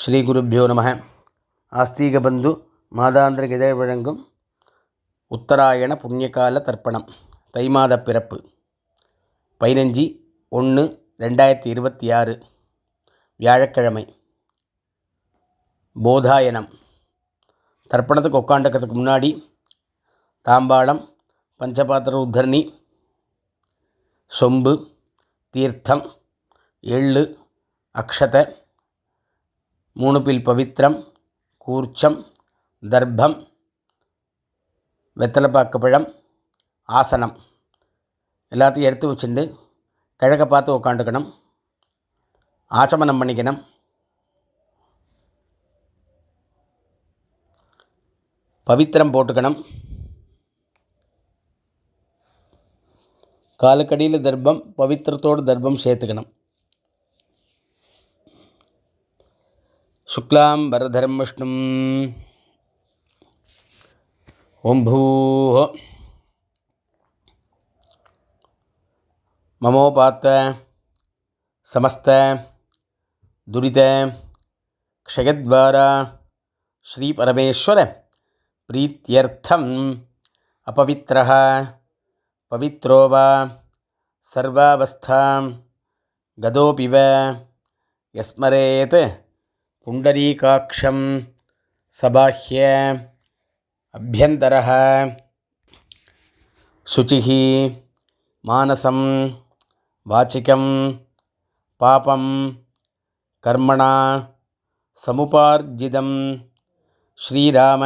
ஸ்ரீ குருப்பியோ நம. ஆஸ்தீக பந்து மாதாந்திர இதழ் வழங்கும் உத்தராயண புண்ணியகால தர்ப்பணம் தை மாத பிறப்பு. பதினஞ்சு ஒன்று ரெண்டாயிரத்தி இருபத்தி ஆறு வியாழக்கிழமை. போதாயனம். தர்ப்பணத்துக்கு உட்காந்துக்கிறதுக்கு முன்னாடி தாம்பாளம் பஞ்சபாத்திர உத்தரணி சொம்பு தீர்த்தம் எள்ளு அக்ஷதை மூணு பில் பவித்திரம் கூர்ச்சம் தர்ப்பம் வெத்தலைப்பாக்கு பழம் ஆசனம். எல்லாத்தையும் எடுத்து வச்சுட்டு கிழக்க பார்த்து உக்காண்டுக்கணும் ஆச்சமனம் பண்ணிக்கணும். பவித்திரம் போட்டுக்கணும். காலுக்கடியில் தர்ப்பம் பவித்திரத்தோடு தர்ப்பம் சேர்த்துக்கணும். சுக்லாம் வரதரம் விஷ்ணும் ஓம் பூ மமோபாத்த சமஸ்த துரித க்ஷயத்வாரா ஸ்ரீபரமேஸ்வர பிரீத்தியர்த்தம் அபவித்ர பவித்ரோ வா சர்வாவஸ்தாம் கதோபிவ எஸ்மரேத் पुण्डरीकाक्षं सबाह्य अभ्यन्तरः। शुचिः, मानसं, वाचिकं, पापं, कर्मणा, समुपार्जितं, श्रीराम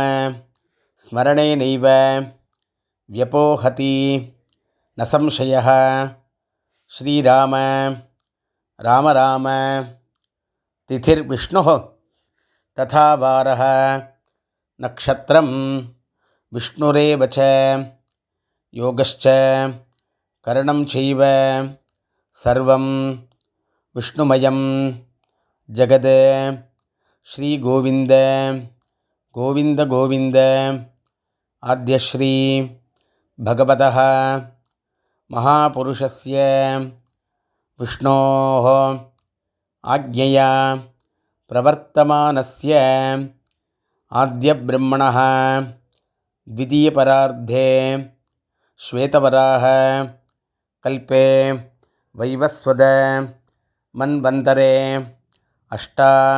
स्मरणेनैव व्यपोहति, न संशयः। श्रीराम, राम राम। तिथिर्विष्णुः। तथा वारः। नक्षत्रं विष्णुरेव च। योगश्च करणं सर्वं जगद् श्रीगोविन्द। गोविन्द गोविन्द। आद्यश्री भगवतः। महापुरुषस्य विष्णोः। आज्ञया प्रवर्तमानस्य आद्यब्रह्मणः द्वितीयपरार्धे श्वेतवराह कल्पे वैवस्वद मन्वन्तरे अष्टाविंशतितमे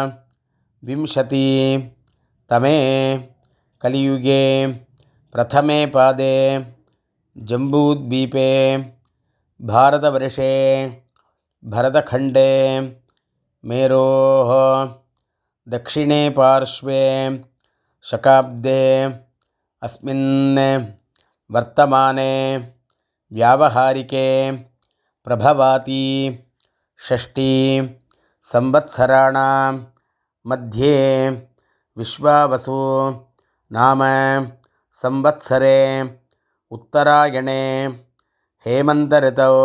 कलियुगे प्रथमे पादे जम्बूद्वीपे भारतवर्षे भरतखण्डे मेरोः दक्षिणे पार्श्वे शकाब्दे अस्मिन् वर्तमाने व्यावहारिके प्रभवाती षष्ठी संवत्सराणां मध्ये विश्वावसु नाम संवत्सरे उत्तरायणे हेमन्तऋतौ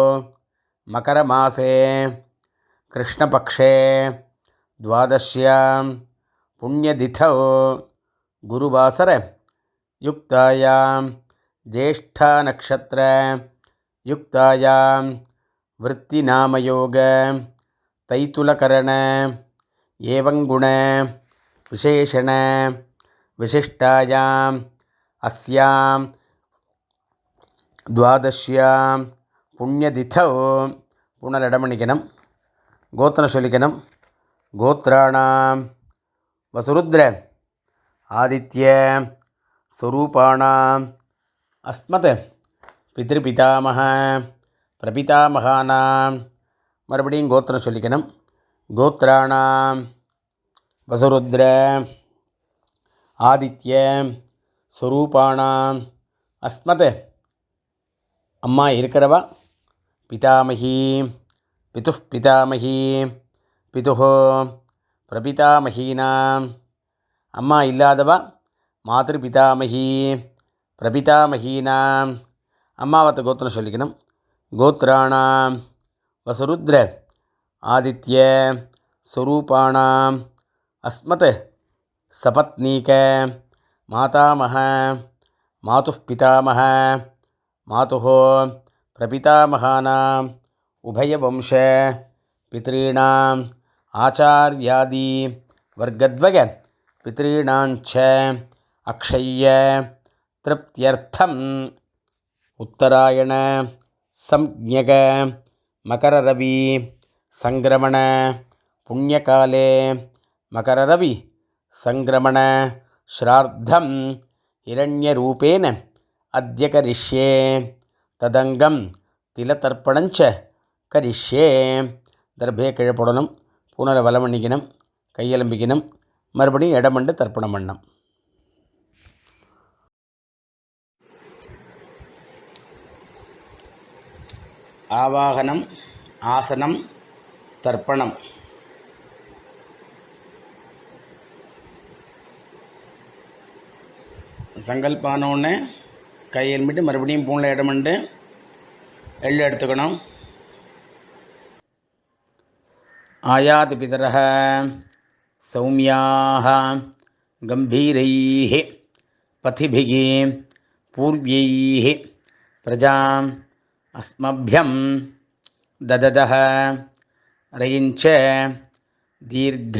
मकरमासे कृष्णपक्षे द्वादश्यां पुण्यतिथौ गुरुवासरयुक्तायां ज्येष्ठानक्षत्रयुक्तायां वृत्तिनामयोग तैतुलकरण एवङ्गुण विशेषण विशिष्टायाम् अस्यां द्वादश्यां पुण्यतिथौ पुनरडमणिकनं கோத்திரம் சொல்லிக்கணும் கோத்ராணாம் வசுருத்ர ஆதித்ய ஸ்வரூபாணாம் அஸ்மத் பிதிருபிதாமக பிரபிதாமகானாம் மறுபடியும் கோத்திரம் சொல்லிக்கணும் கோத்ராணாம் வசுருத்ர ஆதித்ய ஸ்வரூபாணாம் அஸ்மத் அம்மா இருக்கிறவா? பிதாமகி பிது பிதாமகி பிதுஹோ பிரபிதாமகீனாம் அம்மா இல்லாதவா மாதிரு பிதாமகி பிரபிதாமகீனாம் அம்மாவத்தை கோத்திரம் சொல்லிக்கணும். கோத்திராணாம் வசுருத்ர ஆதித்ய சுரூபாணாம் அஸ்மத் சபத்னீக மாதாமக மாது பிதாமக மாது பிரபிதாமகானாம் उभयवंश पितॄणाम् आचार्यादि वर्गद्वय पितॄणाञ्च अक्षय्य तृप्त्यर्थम् उत्तरायण संज्ञक मकररवि सङ्क्रमण पुण्यकाले मकररवि सङ्क्रमण श्राद्धं हिरण्यरूपेण अद्य करिष्ये तदङ्गं तिलतर्पणञ्च கரிஷே தர்பே கீழே போடணும் பூனரை வலம் பண்ணிக்கணும் கையெலும்பிக்கணும் மறுபடியும் இடமண்டு தர்ப்பணம் பண்ணணும். ஆவாகனம் ஆசனம் தர்ப்பணம். சங்கல்பானோன்னு கை எலும்பிட்டு மறுபடியும் பூனில் இடமண்டு எள்ளு எடுத்துக்கணும். आयाति पितरः सौम्याः गम्भीरैः पथिभिः पूर्व्यैः प्रजाम् अस्मभ्यं दददः रयिञ्च दीर्घ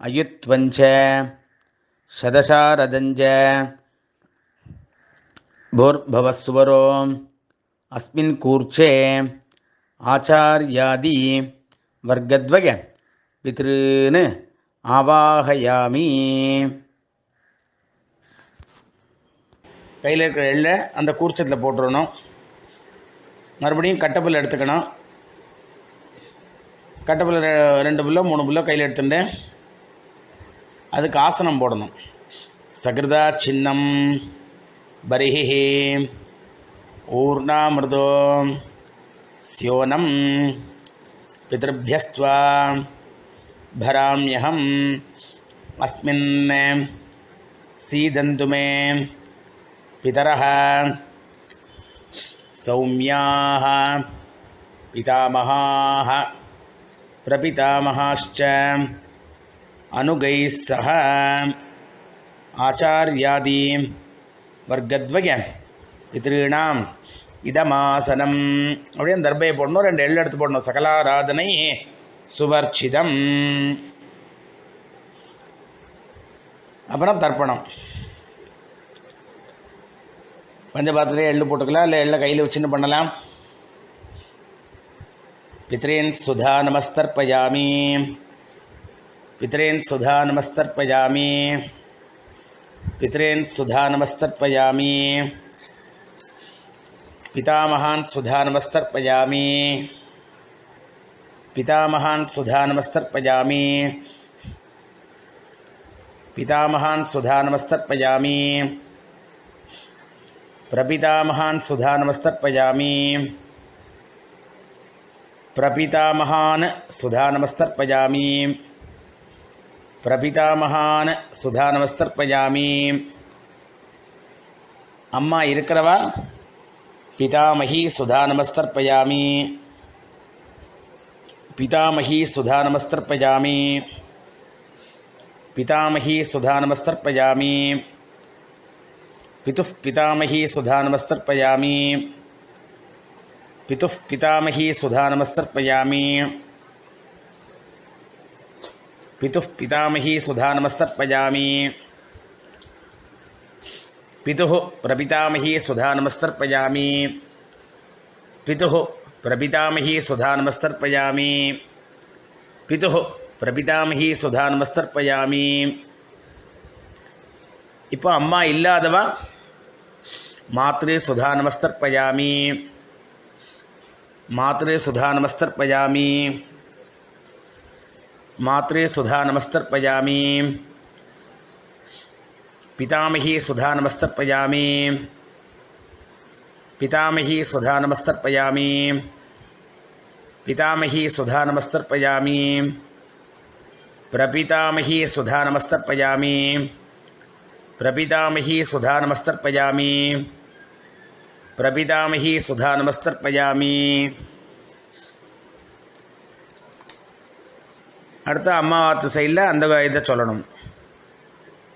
अयुत्वञ्च शदशारदञ्च भूर्भवस्वरो अस्मिन् कूर्चे आचार्यादि வர்க்கத்வய பித்ருன்னு ஆவாகயாமி கையில் இருக்கிற எள்ள அந்த கூர்ச்சத்தில் போட்டுடணும் மறுபடியும் கட்டப்புல் எடுத்துக்கணும். கட்டப்புல் ரெண்டு புல்லோ மூணு புல்லோ கையில் எடுத்துட்டேன் அதுக்கு ஆசனம் போடணும். சகிருதா சின்னம் பரிஹி ஊர்ணாமிருதோ சியோனம் पितृभ्यस्त्वा भराम्यहम्। अस्मिन् सीदन्तु मे पितरः। सौम्याः पितामहाः प्रपितामहाश्च अनुगैः सह आचार्यादि वर्गद्वय पितॄणां இதமாசனம். அப்படியே அந்த தர்பையை போடணும். ரெண்டு எள்ளு எடுத்து போடணும். சகலாராதனை சுவர்ச்சிதம். அப்புறம் தர்ப்பணம். பஞ்சபாத்திரே எள்ளு போட்டுக்கலாம். இல்லை எள்ளை கையில் வச்சுன்னு பண்ணலாம். பித்ரேன் சுதா நமஸ்தர்ப்பயாமி. பித்ரேன் சுதா நமஸ்தர்ப்பயாமி. பித்ரேன் சுதா நமஸ்தர்ப்பயாமி. பிதாமகான் சுதானமஸ்தர்ப்பயாமி. பிதாமகான் சுதானமஸ்தர்ப்பயாமி. பிதாமகான் சுதானமஸ்தர்ப்பயாமி. பிரபிதாமகான் சுதானமஸ்தர்ப்பயாமி. பிரபிதாமகான் சுதானமஸ்தர்ப்பயாமி. பிரபிதாமகான் சுதானமஸ்தர்ப்பயாமி. அம்மா இருக்கிறவா? पितामही सुधा नमस्तर्पयामि। पितामही सुधा नमस्तर्पयामि। पितामही सुधा नमस्तर्पयामि। पितुः पितामही सुधा नमस्तर्पयामि। पितुः पितामही सुधा नमस्तर्पयामि। पितुः पितामही सुधा नमस्तर्पयामि। பிதுஹு பிரபிதாமகி சுதா நமஸ்தர்ப்பயாமி பிதுஹு பிரபிதாமகி சுதா நமஸ்தர்ப்பயாமி பிதுஹு பிரபிதாமகி சுதா நமஸ்தர்ப்பயாமி இப்போ அம்மா இல்லாதவா மாத்ரு சுதா நமஸ்தர்ப்பயாமி மாத்ரு சுதா நமஸ்தர்ப்பயாமி மாத்ரு சுதா நமஸ்தர்ப்பயாமி पितामही सुधा नमस्तर्पयामि पितामही सुधा नमस्तर्पयामि पितामही सुधा नमस्तर्पयामि प्रपितामही सुधा नमस्तर्पयामि प्रपितामही सुधा नमस्तर्पयामि प्रपितामही सुधा नमस्तर्पयामि அடுத்த அம்மாவாத்து சைடில் அந்த இதை சொல்லணும்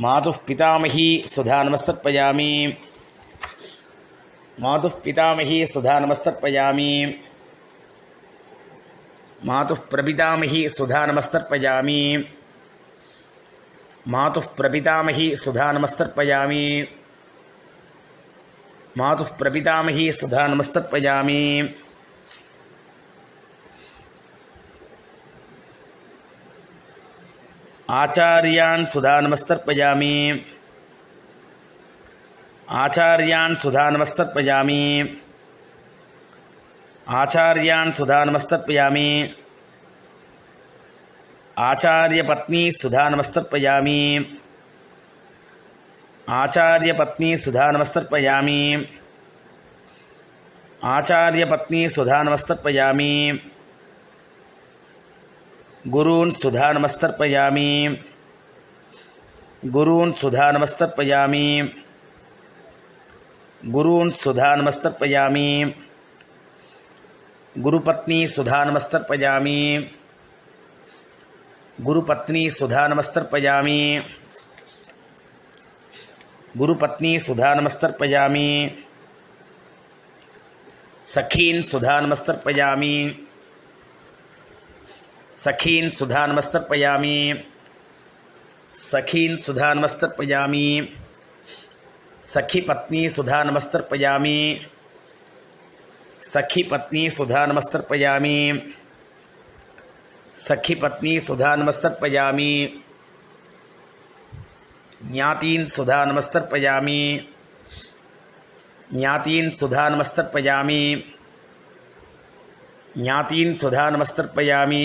मातु पितामही सुधा नमस्तर्पयामि। मातु पितामही सुधा नमस्तर्पयामि। मातु प्रपितामही सुधा नमस्तर्पयामि। मातु प्रपितामही सुधा नमस्तर्पयामि। मातु प्रपितामही सुधा नमस्तर्पयामि। आचार्यान् सुधानमस्तर्पयामि। आचार्यान् सुधानमस्तर्पयामि। आचार्यान् सुधानमस्तर्पयामि। आचार्यपत्नी सुधानमस्तर्पयामि। आचार्यपत्नी सुधानमस्तर्पयामि। आचार्यपत्नी सुधानमस्तर्पयामि। गुरून् सुधानमस्तर्पयामि। गुरून् सुधानमस्तर्पयामि। गुरून् सुधानमस्तर्पयामि। गुरुपत्नी सुधानमस्तर्पयामि। गुरुपत्नी सुधानमस्तर्पयामि। गुरुपत्नी सुधानमस्तर्पयामि। सखीन् सुधानमस्तर्पयामि। सखीन सुधा नमस्तर्पयामी सखीन सुधा नमस्तर्पयामी सखी पत्नी सुधा नमस्तर्पयामी सखी पत्नी सुधा नमस्तर्पयामी सखी पत्नी सुधा नमस्तर्पयामी ज्ञातीन सुधा नमस्तर्पयामी ज्ञातीन सुधा नमस्तर्पयामी ज्ञातीन सुधा नमस्तर्पयामी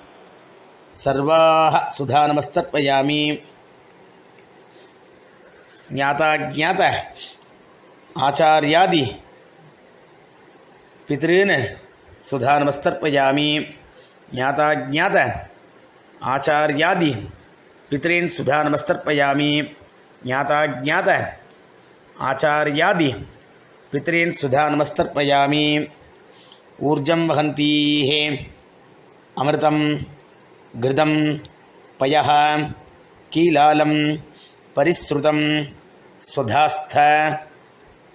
सर्वाः सुधानमस्तर्पयामि। ज्ञाताज्ञात आचार्यादि, पितॄन् सुधानमस्तर्पयामि। ज्ञाताज्ञात आचार्यादि, पितॄन् सुधानमस्तर्पयामि। ज्ञाताज्ञात आचार्यादि, पितॄन् सुधानमस्तर्पयामि। ऊर्जं वहन्तीः अमृतं கிருதம் பய கீலாலம் பரிஸ்ருதம் ஸ்வதாஸ்த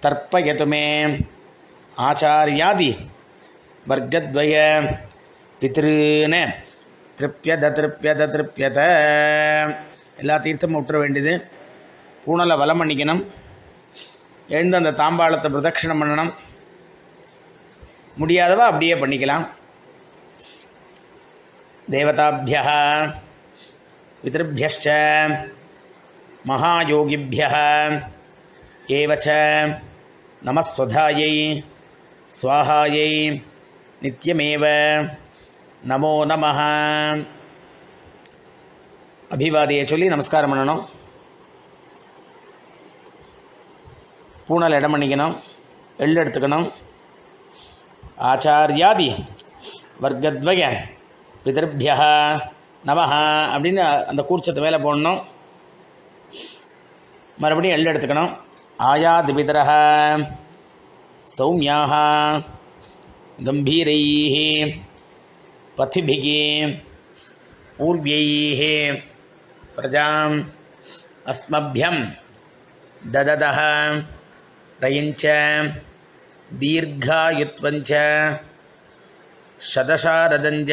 தர்ப்பயதுமே ஆச்சாரியாதி வர்க்கத்வய பித்ருன்னு திருப்யத திருப்யத திருப்யத. எல்லா தீர்த்தமும் விட்டுற வேண்டியது. ஊனலை வலம் பண்ணிக்கணும். எழுந்து அந்த தாம்பாளத்தை பிரதட்சிணம் பண்ணணும். முடியாதவா அப்படியே பண்ணிக்கலாம். देवताभ्य पितृभ्यश्च महायोगिभ्य एव च नमस्वधायै स्वाहायै नित्यमेव நமோ நம அபிவாதியை சொல்லி நமஸ்காரம் பண்ணணும். பூனல் இடம் பண்ணிக்கணும். எள் எடுத்துக்கணும். ஆச்சாரியாதி வர்க்கத்வய பிதர்பியா நமஹா அப்படின்னு அந்த கூர்ச்சத்தை மேலே போடணும். மறுபடியும் எல் எடுத்துக்கணும். ஆயாது பிதரக சௌமியாக கம்பீரை பத்திபிகி ஊர்வியை பிரஜாம் அஸ்மபியம் ததத ரயிஞ்ச தீர்காயுத்வஞ்ச சதசாரதஞ்ச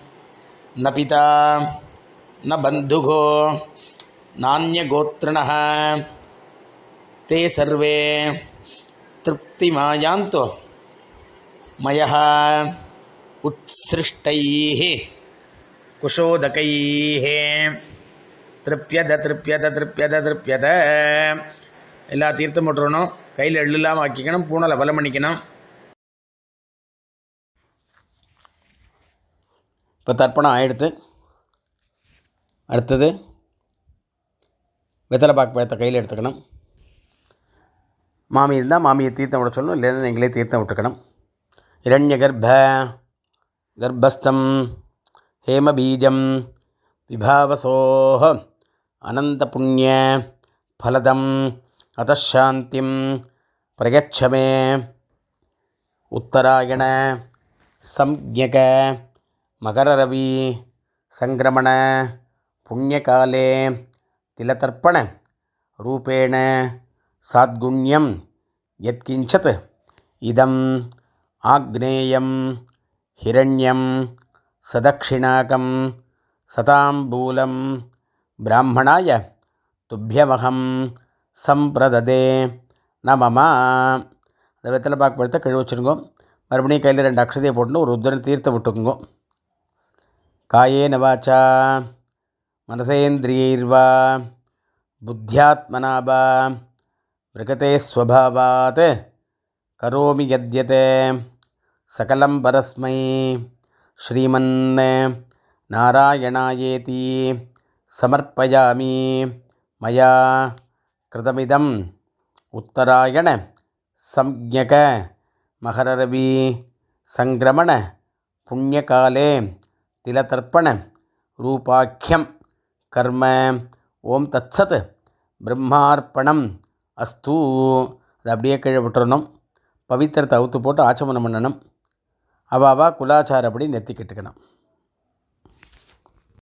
ந பிதா ந பந்துகோ நானியகோத்திரண தே சர்வே திருப்திமாயாந்தோ मयः उत्सृष्टैः कुशोदकैः திருப்பியத திருப்பியத திருப்பியத திருப்பியத எல்லா தீர்த்தம் போட்டுறணும் கையில் எள்ளு இல்லாமல் ஆக்கிக்கணும் பூனலை பலம் பண்ணிக்கணும் இப்போ தர்ப்பணம் ஆகிடுத்து அடுத்தது வெத்தலை பாக்கு பழத்தை கையில் எடுத்துக்கணும். மாமி இருந்தால் மாமியை தீர்த்தம் விட சொல்லணும் இல்லைன்னா நீங்களே தீர்த்தம் விட்டுக்கணும் இரண்ய கர்ப்ப கர்ப்பஸ்தம் ஹேமபீஜம் விபாவசோஹ அனந்த புண்ணிய ஃபலதம் அதாந்திம் பிரயச்சமே உத்தராயண சம்யக மகரரவி சங்கிரமண புண்ணியகாலே திலதர்ப்பண ரூபேண சாத்குண்யம் யத்கிஞ்சத் இதம் ஆக்னேயம் ஹிரண்யம் சதக்ஷிணாகம் சதாம்பூலம் பிராமணாய துப்பியமகம் சம்பிரததே நமமா. அந்த வெத்தலை பாக்கு பழத்தை கழுவி வச்சுருங்கோ. மறுபடியும் கையில் ரெண்டு அக்ஷதையை போட்டுன்னு ஒரு ருத்ரன் தீர்த்தம் விட்டுக்குங்கோ. காயேன வாச்சா மனசேந்திரியைர்வா புத்தியாத்மனாபா மிருகதே ஸ்வபாவாத் கரோமி யத்யதே சகலம் பரஸ்மை ஸ்ரீமன் நாராயணாயேதி சமர்ப்பயாமி மயா கிருதமிதம் உத்தராயண சம்யக மகரரவி சங்கிரமண புண்ணியகாலே पुण्यकाले तिलतर्पणरूपाख्यं कर्म ஓம் தத்சத் பிரம்மார்ப்பணம் அஸ்து அதை அப்படியே கீழே விட்டுறணும் பவித்திரத்தை அவுத்து போட்டு ஆச்சமனம் பண்ணணும் அவாவா குலாச்சாரப்படி நெத்திக்கிட்டுக்கணும்